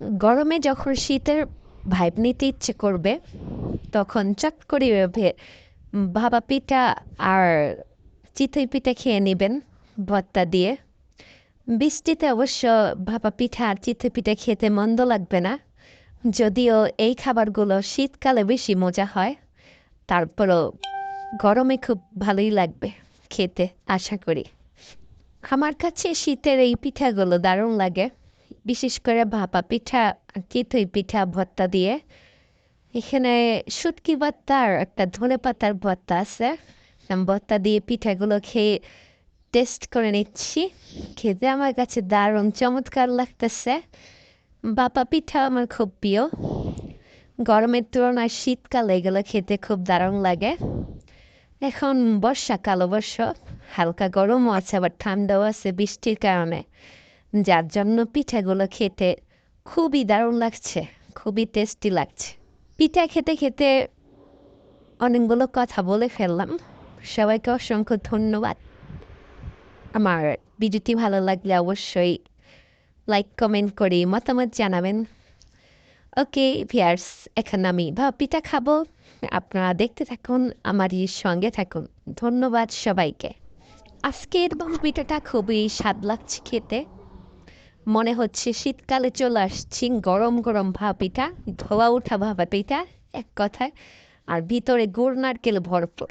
গরমে যখন শীতের ভাইব নিতে ইচ্ছে করবে, তখন চট করে ভাপা পিঠা আর চিতই পিঠা খেয়ে নেবেন ভর্তা দিয়ে। বৃষ্টিতে অবশ্য ভাপা পিঠা আর চিতই পিঠা খেতে মন্দ লাগবে না। যদিও এই খাবারগুলো শীতকালে বেশি মজা হয়, তারপরও গরমে খুব ভালোই লাগবে খেতে, আশা করি। আমার কাছে শীতের এই পিঠাগুলো দারুণ লাগে। বিশেষ করে ভাপা পিঠা চিতই পিঠা ভর্তা দিয়ে। এখানে শুটকি ভর্তা আর একটা ধনে পাতার ভর্তা আছে। ভর্তা দিয়ে পিঠাগুলো খেয়ে টেস্ট করে নিচ্ছি। খেতে আমার কাছে দারুণ চমৎকার লাগতেছে। বাপা পিঠা আমার খুব প্রিয়। গরমের তুলনায় শীতকালে এগুলো খেতে খুব দারুণ লাগে। এখন বর্ষাকাল অবশ্য হালকা গরমও আছে, আবার ঠান্ডাও আছে বৃষ্টির কারণে। যার জন্য পিঠাগুলো খেতে খুবই দারুণ লাগছে, খুবই টেস্টি লাগছে। পিঠা খেতে খেতে অনেকগুলো কথা বলে ফেললাম। সবাইকে অসংখ্য ধন্যবাদ। আমার ভিডিওটি ভালো লাগলে অবশ্যই লাইক কমেন্ট করে মতামত জানাবেন। ওকে ভিয়ার্স এখন আমি ভাব পিঠা খাব। আপনারা দেখতে থাকুন, আমারই সঙ্গে থাকুন। ধন্যবাদ সবাইকে। আজকের পিঠাটা খুবই স্বাদ লাগছে খেতে। মনে হচ্ছে শীতকালে চলে আসছি, গরম গরম ভাপা পিঠা ধোয়া উঠা ভাপা পিঠা এক কথায়। আর ভিতরে গুড় নারকেল ভরপুর।